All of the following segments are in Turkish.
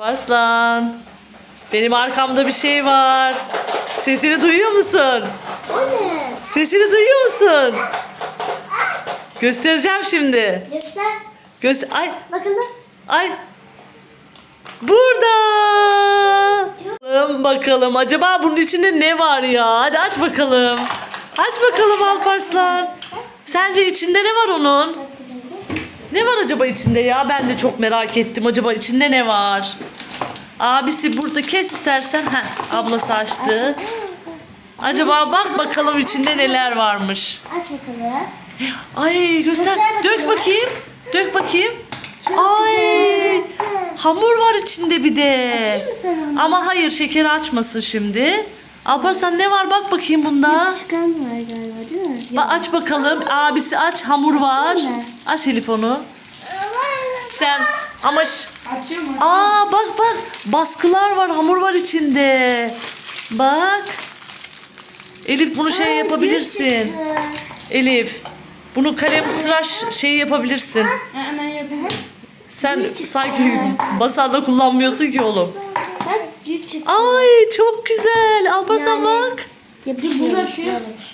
Arslan. Benim arkamda bir şey var. Sesini duyuyor musun? O ne? Sesini duyuyor musun? Göstereceğim şimdi. Göster. Göster. Ay, Bakalım. ay. Burada. Bakalım bakalım. Acaba bunun içinde ne var ya? Hadi aç bakalım. Aç bakalım Alparslan. Sence içinde ne var onun? Var acaba içinde ya? Ben de çok merak ettim. Acaba içinde ne var? Abisi burada kes istersen. Heh, ablası açtı. Acaba bak bakalım içinde neler varmış. Aç bakalım. Ay göster. Göster Dök bakalım. bakayım. Dök bakayım. Ay. Hamur var içinde bir de. Açayım mı sen onu? Ama hayır şekeri açmasın şimdi. Alparslan ne var bak bakayım bunda. Çıkan var galiba değil mi? Ba- aç bakalım. Abisi aç hamur var. Açayım mı? Aç Elif onu. Sen ama ş- Açayım mı? Aa bak bak baskılar var hamur var içinde. Bak. Elif bunu şey yapabilirsin. Elif bunu kalem tıraş şeyi yapabilirsin. Hemen yapayım. Sen sanki masada kullanmıyorsun ki oğlum. Çıktı. Ay çok güzel. Alparslan bak. Yapışıyor. Bu da şey.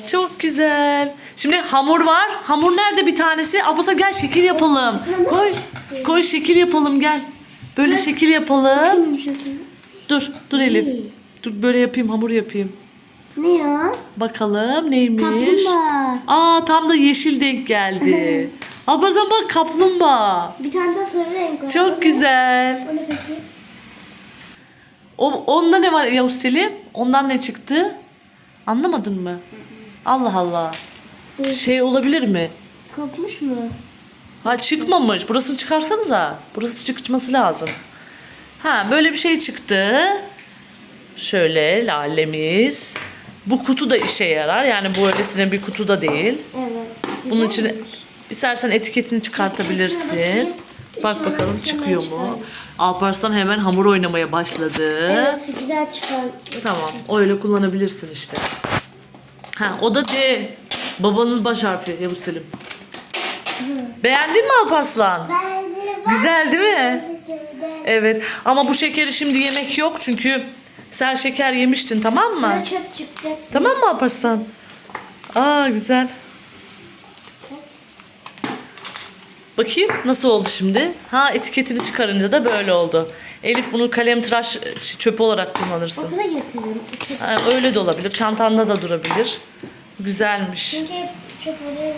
Çok güzel. Şimdi hamur var. Hamur nerede bir tanesi? Alparslan gel şekil yapalım. Koy. Koy şekil yapalım gel. Böyle şekil yapalım. Dur. Dur Elif. Dur böyle yapayım hamur yapayım. Ne ya? Bakalım neymiş? Kaplumbağa. Aa tam da yeşil denk geldi. Alparslan bak kaplumbağa. Bir tane de sarı renk var. Çok güzel. O ne peki? O, onda ne var Yavuz Selim? Ondan ne çıktı? Anlamadın mı? Allah Allah. Şey olabilir mi? Kopmuş mu? Ha çıkmamış. Burasını çıkarsanıza. Burası çıkması lazım. Ha böyle bir şey çıktı. Şöyle lalemiz. Bu kutu da işe yarar. Yani bu öylesine bir kutu da değil. Evet. Bunun için istersen etiketini çıkartabilirsin. Bak bakalım çıkıyor mu? Alparslan hemen hamur oynamaya başladı. Evet güzel çıkar. Tamam. Öyle kullanabilirsin işte. Ha o da D. Babanın baş harfi Yavuz Selim. Beğendin mi Alparslan? Güzel değil mi? Evet. Ama bu şekeri şimdi yemek yok çünkü sen şeker yemiştin tamam mı? Buna çöp çıktı. Tamam mı Alparslan? Aa güzel. Bakayım nasıl oldu şimdi? Ha etiketini çıkarınca da böyle oldu. Elif bunu kalem tıraş çöpü olarak kullanırsın. Okula getiriyorum. Ha, öyle de olabilir. Çantanda da durabilir. Güzelmiş. Çünkü hep çöp oluyor.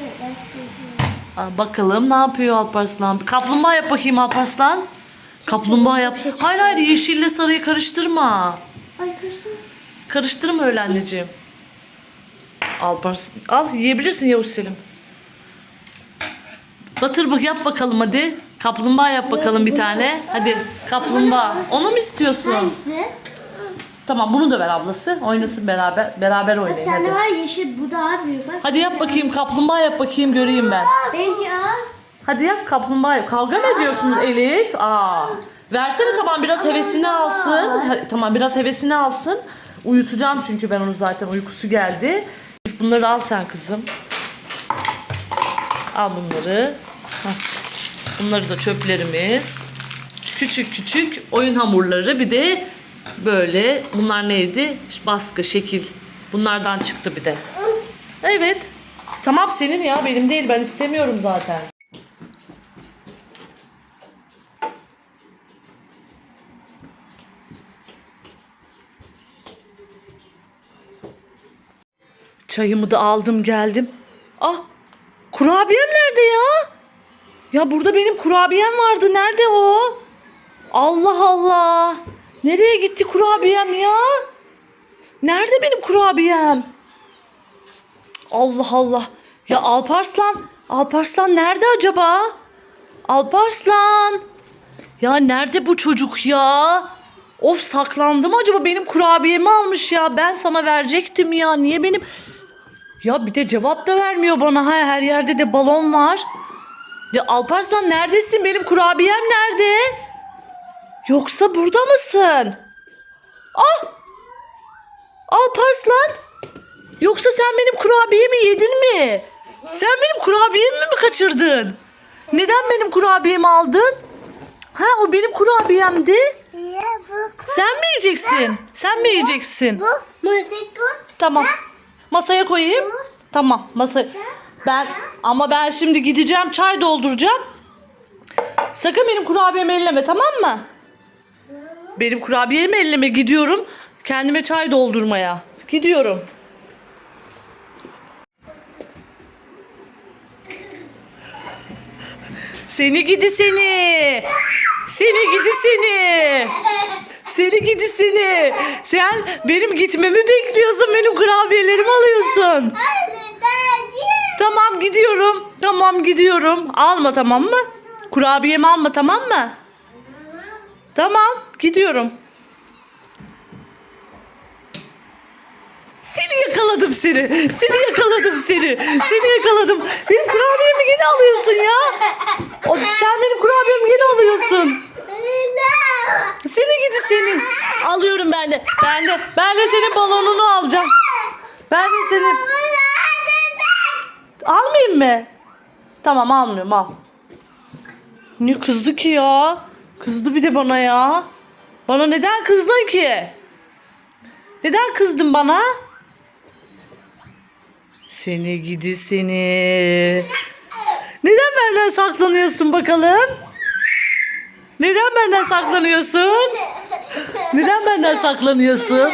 Aa, bakalım ne yapıyor Alparslan? Kaplumbağa yap bakayım Alparslan. Kaplumbağa yap. Şey. Hayır hayır yeşille sarıyı karıştırma. Ay kaçtı. Karıştırma öyle anneciğim. Alparslan. Al yiyebilirsin Yavuz Selim. Batır bak yap bakalım hadi. Kaplumbağa yap bakalım bir tane. Hadi kaplumbağa. Onu mu istiyorsun? Hangisi? Tamam bunu da ver ablası. Oynasın beraber. Beraber Bak oynayın sende hadi. var yeşil bu daha büyük bak. Hadi yap bakayım kaplumbağa yap bakayım göreyim ben. Benimki az. Hadi yap kaplumbağa yap. Kavga mı ediyorsunuz Elif? Aa. Versene tamam biraz hevesini alsın. Ha, tamam biraz hevesini alsın. Uyutacağım çünkü ben onu zaten uykusu geldi. Bunları al sen kızım. Al bunları. Bunları da çöplerimiz. Küçük küçük oyun hamurları bir de böyle bunlar neydi? Baskı, şekil. Bunlardan çıktı bir de. Evet. Tamam senin ya benim değil ben istemiyorum zaten. Çayımı da aldım geldim. Ah kurabiyem nerede ya? Ya burada benim kurabiyem vardı. Nerede o? Allah Allah. Nereye gitti kurabiyem ya? Nerede benim kurabiyem? Allah Allah. Ya Alparslan, Alparslan nerede acaba? Alparslan. Ya nerede bu çocuk ya? Of saklandı mı acaba? Benim kurabiyemi almış ya. Ben sana verecektim ya. Niye benim... Ya bir de cevap da vermiyor bana. Ha, her yerde de balon var. Ya Alparslan neredesin? Benim kurabiyem nerede? Yoksa burada mısın? Ah! Alparslan! Yoksa sen benim kurabiyemi yedin mi? Sen benim kurabiyemi mi kaçırdın? Neden benim kurabiyemi aldın? Ha o benim kurabiyemdi. Sen mi yiyeceksin? Sen mi yiyeceksin? Tamam. Masaya koyayım. Tamam masa. Ben ama ben şimdi gideceğim çay dolduracağım. Sakın benim kurabiyemi elleme tamam mı? Benim kurabiyemi elleme gidiyorum. Kendime çay doldurmaya. Gidiyorum. Seni gidi seni. Seni gidi seni. Seni gidi seni. Sen benim gitmemi bekliyorsun. Benim kurabiyelerimi alıyorsun. Daddy. Tamam gidiyorum. Tamam gidiyorum. Alma tamam mı? Kurabiyemi alma tamam mı? Tamam gidiyorum. Seni yakaladım seni. Seni yakaladım seni. Seni yakaladım. Benim kurabiyemi gene alıyorsun ya. O, sen benim kurabiyemi gene alıyorsun. Seni gidi seni. Alıyorum ben de. Ben de. Ben de senin balonunu alacağım. Ben de senin. Almayayım mı? Tamam almıyorum al. Niye kızdı ki ya? Kızdı bir de bana ya. Bana neden kızdın ki? Neden kızdın bana? Seni gidi seni. Neden benden saklanıyorsun bakalım? Neden benden saklanıyorsun? Neden benden saklanıyorsun?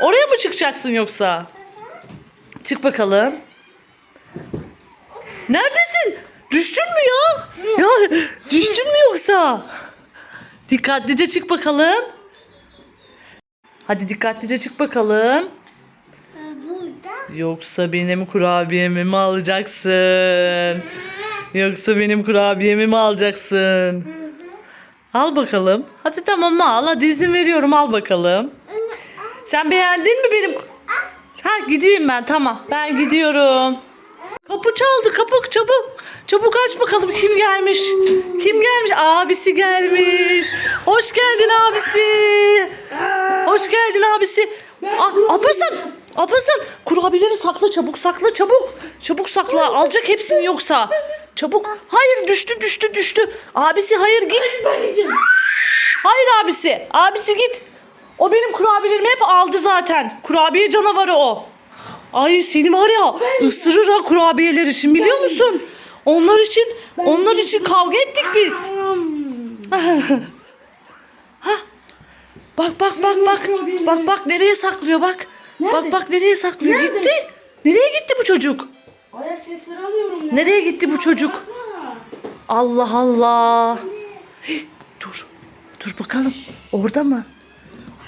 Oraya mı çıkacaksın yoksa? Çık bakalım. Neredesin? Düştün mü ya? Ya düştün mü yoksa? Dikkatlice çık bakalım. Hadi dikkatlice çık bakalım. Burada. Yoksa benim kurabiyemi mi alacaksın? Yoksa benim kurabiyemi mi alacaksın? Al bakalım. Hadi tamam al. Hadi izin veriyorum al bakalım. Sen beğendin mi benim? Ha gideyim ben tamam. Ben gidiyorum. Kapı çaldı kapı çabuk. Çabuk aç bakalım kim gelmiş. Kim gelmiş? Abisi gelmiş. Hoş geldin abisi. Hoş geldin abisi. Aa, Alparslan. Alparslan kurabiyeleri sakla çabuk sakla çabuk. Çabuk sakla alacak hepsini yoksa. Çabuk. Hayır düştü düştü düştü. Abisi hayır git. Hayır abisi. Abisi git. O benim kurabiyelerimi hep aldı zaten. Kurabiye canavarı o. Ay seni var ya ısırır ha kurabiyeler için biliyor musun? Onlar için onlar için kavga ettik biz. Bak bak bak bak. Bak bak nereye saklıyor bak. Bak bak nereye saklıyor. Gitti. Nereye gitti bu çocuk? Ayak sesleri alıyorum. ya. Nereye gitti bu çocuk? Allah Allah. Hih, Dur. Dur bakalım. Orada mı?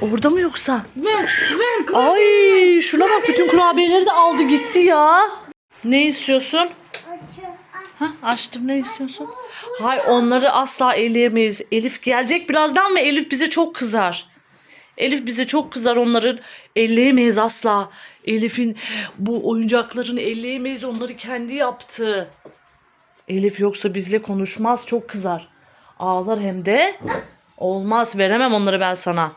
Orada mı yoksa? Ver, ver. kurabiye. Ay şuna bak bütün kurabiyeleri de aldı gitti ya. Ne istiyorsun? Ha, açtım ne istiyorsun? Hay onları asla eleyemeyiz. Elif gelecek birazdan ve Elif bize çok kızar. Elif bize çok kızar onları elleyemeyiz asla. Elif'in bu oyuncaklarını elleyemeyiz onları kendi yaptı. Elif yoksa bizle konuşmaz çok kızar. Ağlar hem de. Olmaz veremem onları ben sana.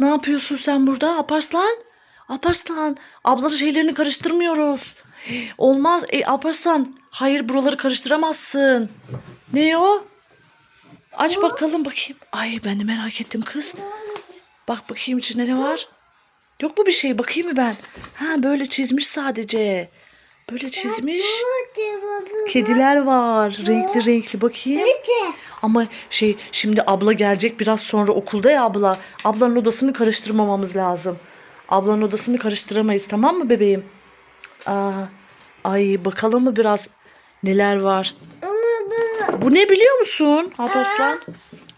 Ne yapıyorsun sen burada Alparslan? Alparslan ablanın şeylerini karıştırmıyoruz. Olmaz e, Alparslan. Hayır buraları karıştıramazsın. Ne o? Aç bakalım bakayım. Ay ben de merak ettim kız. Bak bakayım içinde ne var? Yok mu bir şey bakayım mı ben? Ha böyle çizmiş sadece. Böyle çizmiş. Kediler var. Renkli renkli bakayım. Ama şey şimdi abla gelecek biraz sonra okulda ya abla. Ablanın odasını karıştırmamamız lazım. Ablanın odasını karıştıramayız tamam mı bebeğim? Aa, ay bakalım mı biraz neler var. Bu ne biliyor musun Alparslan?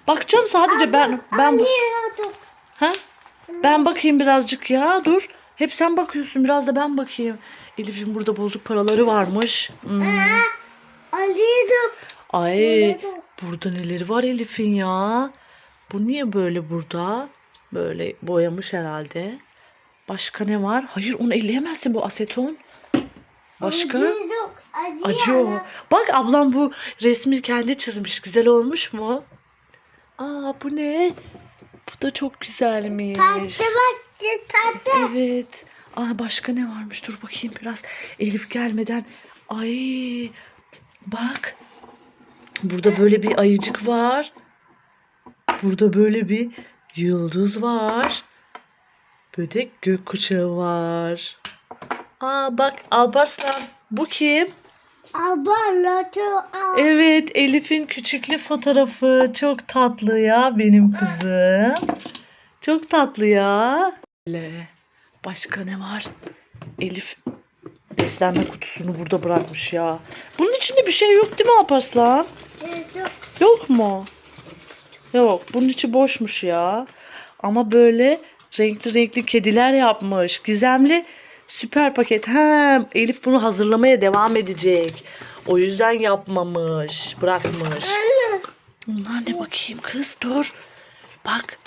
Bakacağım sadece ben ben bu ha? Ben bakayım birazcık ya dur. Hep sen bakıyorsun biraz da ben bakayım. Elif'in burada bozuk paraları varmış. Hmm. Ay burada neleri var Elif'in ya? Bu niye böyle burada? Böyle boyamış herhalde. Başka ne var? Hayır onu elleyemezsin bu aseton. Başka? Acıyor. Bak ablam bu resmi kendi çizmiş. Güzel olmuş mu? Aa bu ne? Bu da çok güzelmiş. Evet. Aa başka ne varmış? Dur bakayım biraz. Elif gelmeden. Ay bak. Burada böyle bir ayıcık var. Burada böyle bir yıldız var. Böyle gökkuşağı var. Aa bak Alparslan bu kim? Evet Elif'in küçüklü fotoğrafı. Çok tatlı ya benim kızım. Çok tatlı ya. Başka ne var? Elif beslenme kutusunu burada bırakmış ya. Bunun içinde bir şey yok değil mi Alparslan? Yok mu? Yok. Bunun içi boşmuş ya. Ama böyle renkli renkli kediler yapmış. Gizemli süper paket. Ha, Elif bunu hazırlamaya devam edecek. O yüzden yapmamış. Bırakmış. Bunlar ne bakayım kız dur. Bak.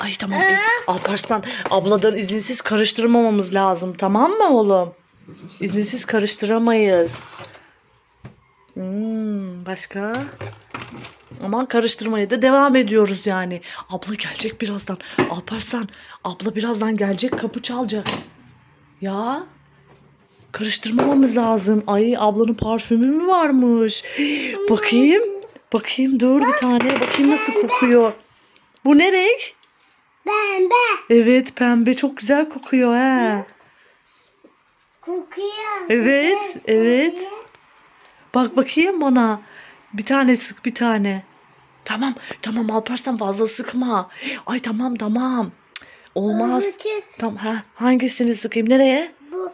Ay tamam. Elif, Alparslan abladan izinsiz karıştırmamamız lazım. Tamam mı oğlum? İzinsiz karıştıramayız. Hmm, başka? Aman karıştırmaya da devam ediyoruz yani. Abla gelecek birazdan. Alparslan abla birazdan gelecek kapı çalacak. Ya karıştırmamamız lazım. Ay ablanın parfümü mü varmış? Bakayım. Bakayım dur bir tane. Bakayım nasıl kokuyor. Bu ne renk? Pembe. Evet pembe çok güzel kokuyor he. Kokuyor. Evet evet. Bak bakayım bana. Bir tane sık bir tane. Tamam tamam Alparslan fazla sıkma. Ay tamam tamam. Olmaz. Küçük. Tamam ha hangisini sıkayım nereye? Bu.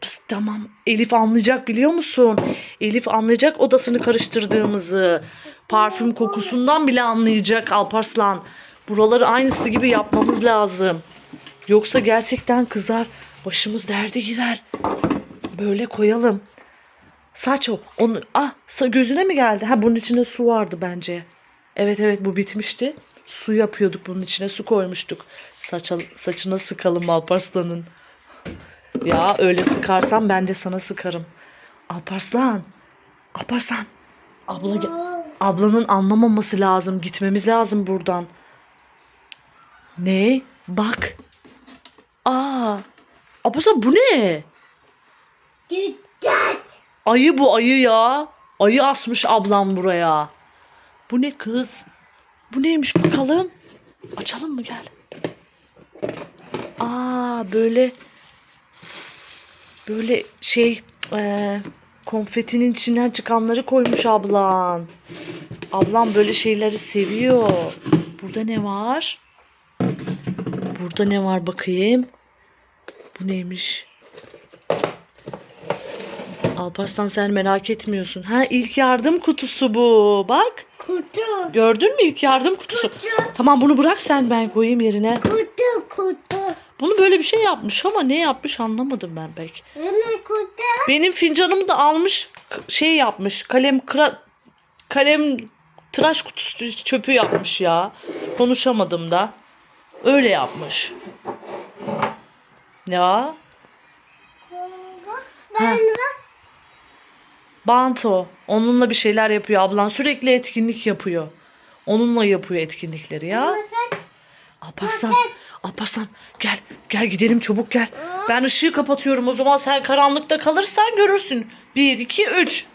Pıs, tamam. Elif anlayacak biliyor musun? Elif anlayacak odasını karıştırdığımızı. Parfüm kokusundan bile anlayacak Alparslan. Buraları aynısı gibi yapmamız lazım. Yoksa gerçekten kızar. Başımız derde girer. Böyle koyalım. Saç o. Onu, ah gözüne mi geldi? Ha bunun içinde su vardı bence. Evet evet bu bitmişti. Su yapıyorduk bunun içine su koymuştuk. Saça, saçına sıkalım Alparslan'ın. Ya öyle sıkarsan ben de sana sıkarım. Alparslan. Alparslan. Abla ablanın anlamaması lazım. Gitmemiz lazım buradan. Ne? Bak. Aa. Alparslan bu ne? Dikkat. Ayı bu ayı ya. Ayı asmış ablam buraya. Bu ne kız? Bu neymiş bakalım? Açalım mı gel. Aa böyle böyle şey eee, konfetinin içinden çıkanları koymuş ablan. Ablam böyle şeyleri seviyor. Burada ne var? Burada ne var bakayım? Bu neymiş? Alparslan sen merak etmiyorsun. Ha ilk yardım kutusu bu. Bak. Kutu. Gördün mü ilk yardım kutusu? Tamam bunu bırak sen ben koyayım yerine. Kutu kutu. Bunu böyle bir şey yapmış ama ne yapmış anlamadım ben pek. Yine kutu. Benim fincanımı da almış şey yapmış. Kalem kıra kalem tıraş kutusu çöpü yapmış ya. Konuşamadım da. Öyle yapmış. Ya. Ben bak. Banto. Onunla bir şeyler yapıyor ablan. Sürekli etkinlik yapıyor. Onunla yapıyor etkinlikleri ya. Alparslan. Alparslan gel. Gel gidelim çabuk gel. Ben ışığı kapatıyorum o zaman sen karanlıkta kalırsan görürsün. Bir, iki, üç.